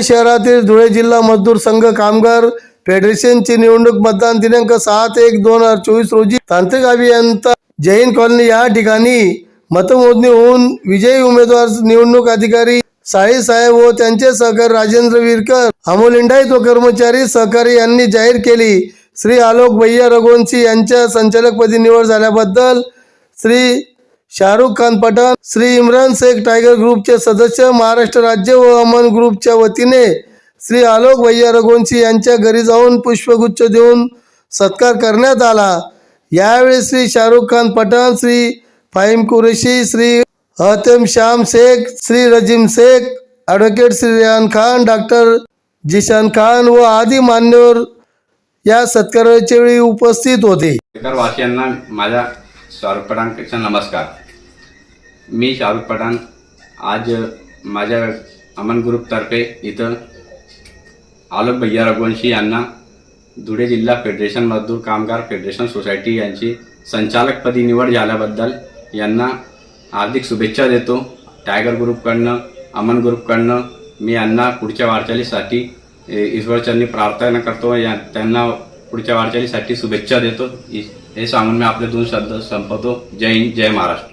धुळे शहरातील धुळे जिल्हा मजदूर संघ कामगार फेडरेशनची निवडणूक मतदान दिनांक सात एक दोन हजार चोवीस रोजी तांत्रिक अभियंता जैन कॉलनी या ठिकाणी मतमोजणी होऊन विजयी उमेदवार निवडणूक अधिकारी साई साहेब व त्यांचे सहकारी राजेंद्र विरकर अमोल इंडाईत व कर्मचारी सहकारी यांनी जाहीर केली. श्री आलोक भैया रघुवंशी यांच्या संचालकपदी निवड झाल्याबद्दल श्री शाहरुख खान पठाण श्री इम्रान शेख टायगर ग्रुपचे सदस्य महाराष्ट्र राज्य व अमन ग्रुपच्या वतीने श्री आलोक भैया रघुवंशी यांच्या घरी जाऊन पुष्पगुच्छ देऊन सत्कार करण्यात आला. यावेळी श्री शाहरुख खान पठाण श्री फाहिम कुरेशी श्री हतेम श्याम शेख श्री रजीम शेख ॲडव्होकेट श्री रेहान खान डॉक्टर जिशान खान व आदी मान्यवर या सत्काराच्या वेळी उपस्थित होते. वासियांना शाहरुख पठाणपेक्षा नमस्कार। मी शाहरुख पठाण आज माझ्या अमन ग्रुपतर्फे इथं आलोक भैया रघुवंशी यांना धुळे जिल्हा फेडरेशन मजदूर कामगार फेडरेशन सोसायटी यांची संचालकपदी निवड झाल्याबद्दल यांना हार्दिक शुभेच्छा देतो. टायगर ग्रुपकडनं अमन ग्रुपकडनं मी यांना पुढच्या वाटचालीसाठी ईश्वरचरणी प्रार्थना करतो. या त्यांना पुढच्या वाटचालीसाठी शुभेच्छा देतो. हे सांगून मी आपले दोन शब्द संपवतो. जय हिंद जय महाराष्ट्र.